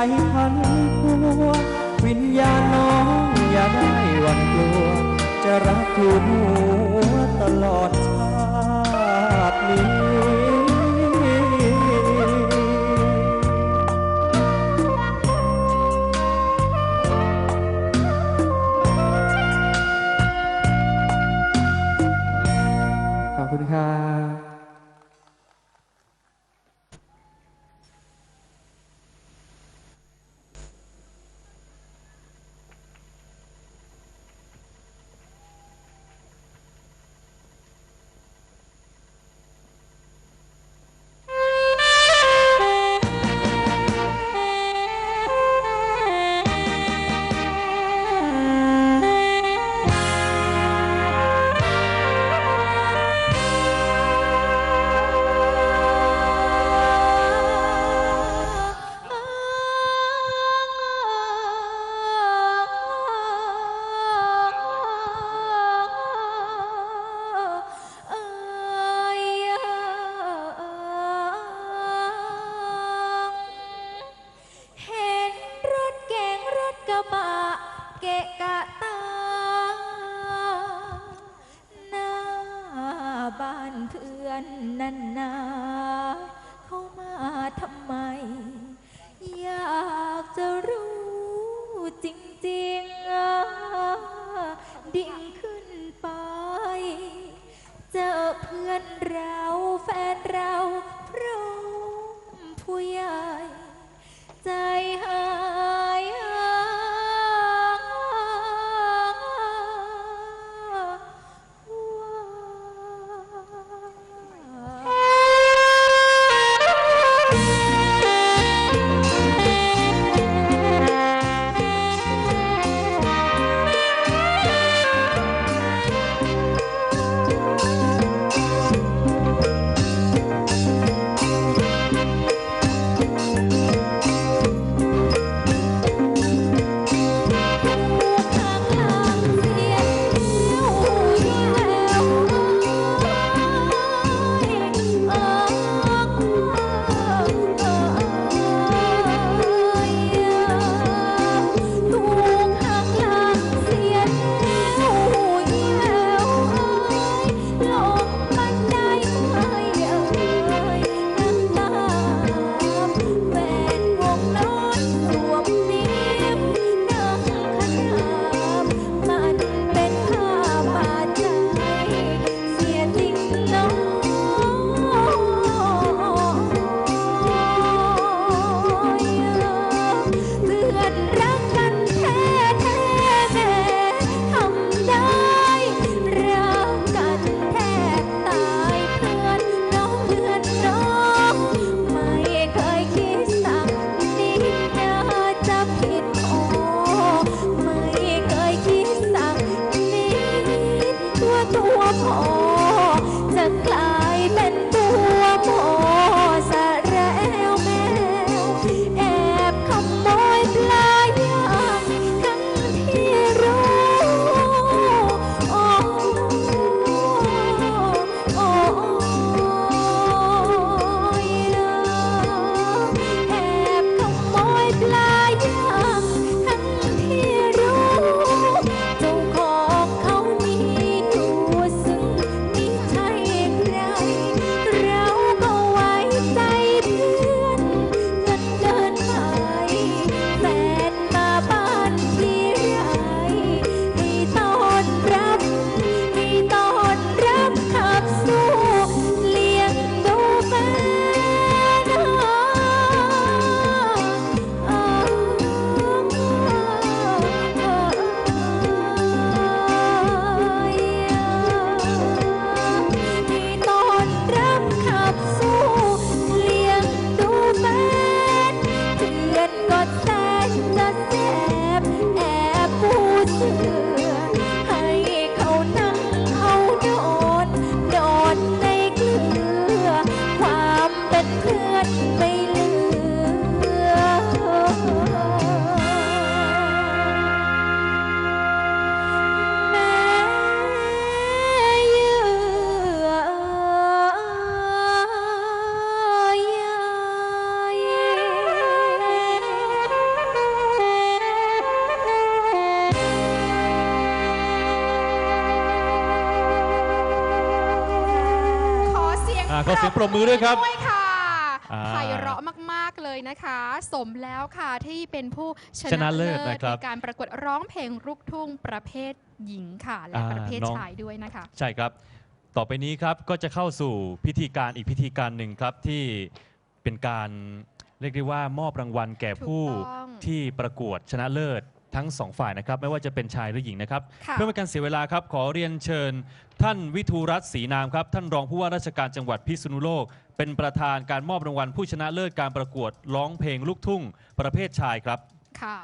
พันพัววิญญาณน้องอย่าได้หวั่นกลัว จะรักทูนหัวตลอดชา บะเกะกะตา หน้าบ้านเพื่อนนันนาเข้ามาทำไม อยากจะรู้จริงๆอะดิ่งขึ้นไป เจอเพื่อนเราแฟนเราพร้อมผู้ใหญ่ Thank you. เสียงปรบมือด้วยครับด้วยค่ะอ่าไพเราะมาก ๆ เลยนะคะ สมแล้วค่ะที่เป็นผู้ชชนะนะเลิเลิศศนะครับในการประกวดร้องเพลงลูกทุ่งประเภทหญิงค่ะ และอ่าประเภทน้อง ชายด้วยนะคะ ใช่ครับ ต่อไปนี้ครับก็จะเข้าสู่พิธีการอีกพิธีการหนึ่งครับที่เป็นการเรียกได้ว่ามอบรางวัลแก่ผู้ถูกต้อง ที่ประกวดชนะเลิศ ทั้งสองฝ่ายนะครับ ไม่ว่าจะเป็นชายหรือหญิงนะครับ ค่ะ เพื่อไม่ให้การเสียเวลาครับ ขอเรียนเชิญ ท่านวิทูรัตน์ศรีนามครับ ท่านรองผู้ว่าราชการจังหวัดพิษณุโลก เป็นประธานการมอบรางวัลผู้ชนะเลิศการประกวดร้องเพลงลูกทุ่ง ประเภทชายครับ ค่ะ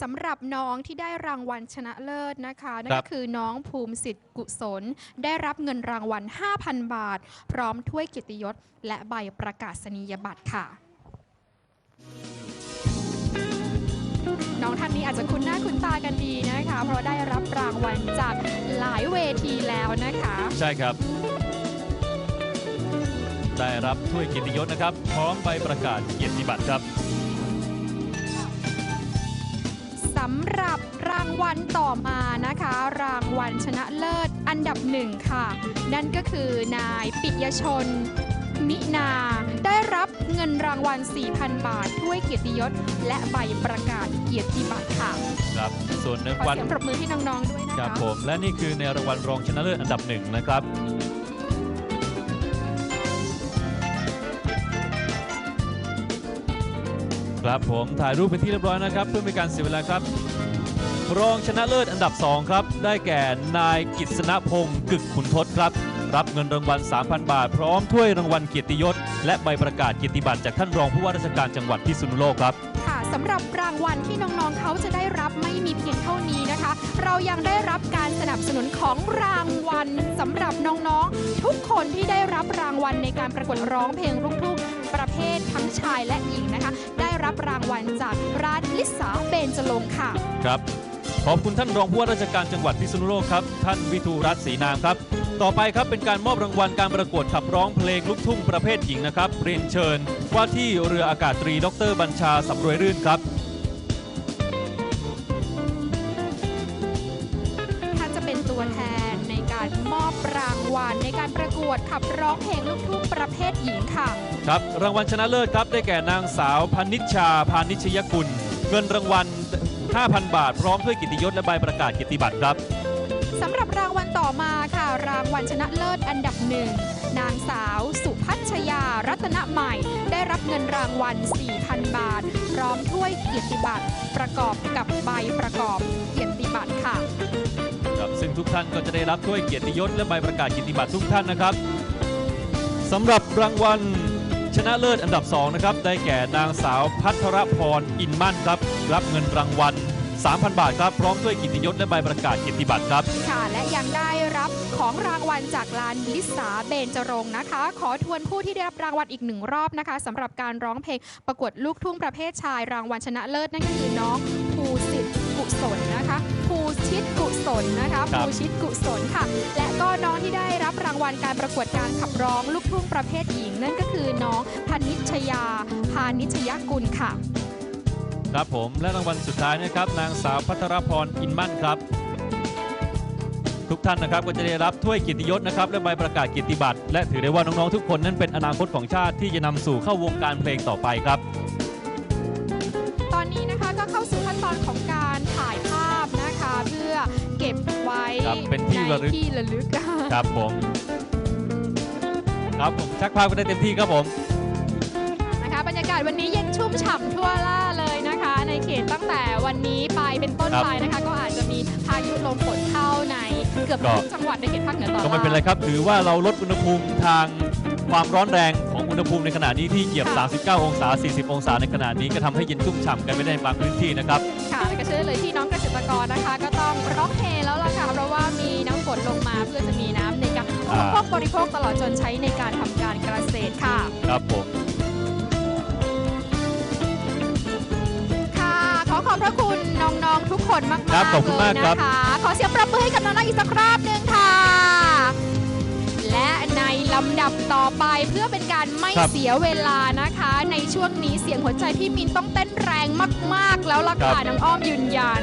สำหรับน้องที่ได้รางวัลชนะเลิศนะคะนั่นครัก็บ คือน้องภูมิสิทธิ์กุศล ได้รับเงินรางวัล 5,000 บาท พร้อมถ้วยเกียรติยศ และใบประกาศนียบัตรค่ะ น้องท่านนี้อาจจะคุ้นหน้าคุ้นตากันดีนะคะ เพราะได้รับรางวัลจากหลายเวทีแล้วนะคะ ใช่ครับ ได้รับถ้วยเกียรติยศนะครับ พร้อมใบประกาศเกียรติบัตรครับสำหรับรางวัลต่อมานะคะ รางวัลชนะเลิศอันดับหนึ่งค่ะ นั่นก็คือนายปิยชน มินา ได้รับเงินรางวัล 4,000 บาท ด้วยเกียรติยศ และใบประกาศเกียรติบัตรค่ะ ครับ ส่วนในขอวันเสียงปรบมือให้น้องๆด้วยนะคคะรับผม และนี่คือในรางวัลรองชนะเลิศอันดับหนึ่งนะครับ ครับผมถ่ายรูปเป็นที่เรียบร้อยนะครับ เพื่อไม่ให้การเสียเวลาครับ รองชนะเลิศอันดับ2ครับ ได้แก่นายกิษณพงศ์กึกขุนทศครับ รับเงินรางวัล 3,000 บาท พร้อมถ้วยรางวัลเกียรติยศ และใบประกาศเกียรติบัตรจากท่านรองผู้ว่าราชการจังหวัดพิษณุโลกครับ ค่ะสำหรับรางวัลที่น้องๆเขาจะได้รับไม่มีเพียงเท่านี้นะคะ เรายังได้รับการสนับสนุนของรางวัลสำหรับน้องๆ ทุกคนที่ได้รับรางวัลในการประกวดร้องเพลงลูกทุ่งประเภททั้งชายและหญิงนะคะ ได้รับรางวัลจากร้านลิสาเบนจรงค์ค่ะ ครับ ขอบคุณท่านรองผู้ว่าราชการจังหวัดพิษณุโลกครับ ท่านวิทูรัตน์ศรีนามครับ ต่อไปครับเป็นการมอบรางวัลการประกวดขับร้องเพลงลูกทุ่งประเภทหญิงนะครับ เรียนเชิญว่าที่เรืออากาศตรีดรบัญชาสำรวยรื่นครับท่านจะเป็นตัวแทนในการมอบรางวัลในการประกวดขับร้องเพลงลูกทุ่งประเภทหญิงค่ะ ครับ รางวัลชนะเลิศครับได้แก่นางสาวพนิชชาพานิชยกุล เงินรางวัล 5,000 บาท พร้อมด้วยกิตติยศและใบประกาศเกียรติบัตรครับ สำหรับรางวัลต่อมาค่ะ รางวัลชนะเลิศอันดับหนึ่งนางสาวสุพัชยารัตนใหม่ ได้รับเงินรางวัล 4,000 บาท พร้อมถ้วยเกียรติบัตรประกอบกับใบประกอบเกียรติบัตรค่ะ ครับซึ่งทุกท่านก็จะได้รับถ้วยเกียรติยศและใบประกาศเกียรติบัตรทุกท่านนะครับสำหรับรางวัลชนะเลิศอันดับ 2 นะครับ ได้แก่นางสาวพัทรพรอินมั่นครับ รับเงินรางวัล 3,000 บาทครับ พร้อมด้วยเกียรติยศและใบประกาศเกียรติบัตรครับ ค่ะ และยังได้รับของรางวัลจากลานลิสาเบนจรงค์นะคะ ขอทวนผู้ที่ได้รับรางวัลอีกหนึ่งรอบนะคะสำหรับการร้องเพลงประกวดลูกทุ่งประเภทชายรางวัลชนะเลิศนั่นก็คือน้องภูสิทธิ์กุศลนะคะภูชิตกุศลนะคะครับภูชิตกุศลค่ะ และก็น้องที่ได้รับรางวัลการประกวดการขับร้องลูกทุ่งประเภทหญิง นั่นก็คือน้องพนิชยาพานิชยกุลค่ะ ครับผมและรางวัลสุดท้ายนะครับนางสาวพัทรพรอินมั่นครับ ทุกท่านนะครับก็จะได้รับถ้วยเกียรติยศนะครับและใบประกาศเกียรติบัตรและถือได้ว่าน้องๆทุกคนนั้นเป็นอนาคตของชาติที่จะนำสู่เข้าวงการเพลงต่อไปครับ ตอนนี้นะคะก็เข้าสู่ขั้นตอนของการถ่ายภาพนะคะ เพื่อเก็บไว้ครับเป็นที่ระลึก ในที่ระลึกครับผมครับผมชักภาพก็ได้เต็มที่ครับผม นะคะบรรยากาศวันนี้เย็นชุ่มฉ่ำทั่วล่าเลยนะคะ ในเขตตั้งแต่วันนี้ไปเป็นต้นครับไปนะคะ ก็อาจจะมีพายุลมฝนเข้าในเกือบก็ทุกจังหวัดในเขตภาคเหนือตอนก็ไม่เป็นไรล่างครับ ถือว่าเราลดอุณหภูมิทางความร้อนแรงของอุณหภูมิในขณะนี้ที่เหยียบค่ะ39 องศา 40 องศาในขณะนี้ก็ทำให้เย็นชุ่มฉ่ำกันไม่ได้ในบางพื้นที่นะครับ ค่ะและก็เชื่อเลยที่น้องเกษตรกรนะคะ ก็ต้องร้องเฮแล้วล่ะค่ะ เพราะว่ามีน้ำฝนลงมาเพื่อจะมีน้ำในการอุปโภคบริโภคตลอดจนใช้ในการทำการเกษตรค่ะ ครับผม อขอบพระคุณน้องๆทุกคนมากครับๆขอบคุณเลมายกนะครับคะขอเสียงปรบมือให้กับน้องๆอีกสักรอบหนึ่งค่ะ และในลำดับต่อไปเพื่อเป็นการไม่ครับเสียเวลานะคะ ในช่วงนี้เสียงหัวใจพี่มินต้องเต้นแรงมาก ๆ แล้วล่ะค่ะครับ น้องอ้อมยืนยัน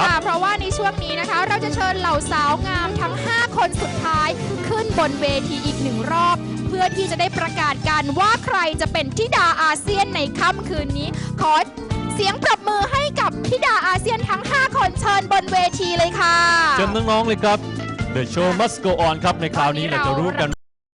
ค่ะ เพราะว่าในช่วงนี้นะคะ เราจะเชิญเหล่าสาวงามทั้ง 5 คนสุดท้ายขึ้นบนเวทีอีกหนึ่งรอบ เพื่อที่จะได้ประกาศกันว่าใครจะเป็นธิดาอาเซียนในค่ำคืนนี้ ขอเสียงปรบมือให้กับธิดาอาเซียนทั้ง 5 คนเชิญบนเวทีเลยค่ะ เชิญน้องๆเลยครับ The show must go on ครับในคราวนี้เราจะรู้กัน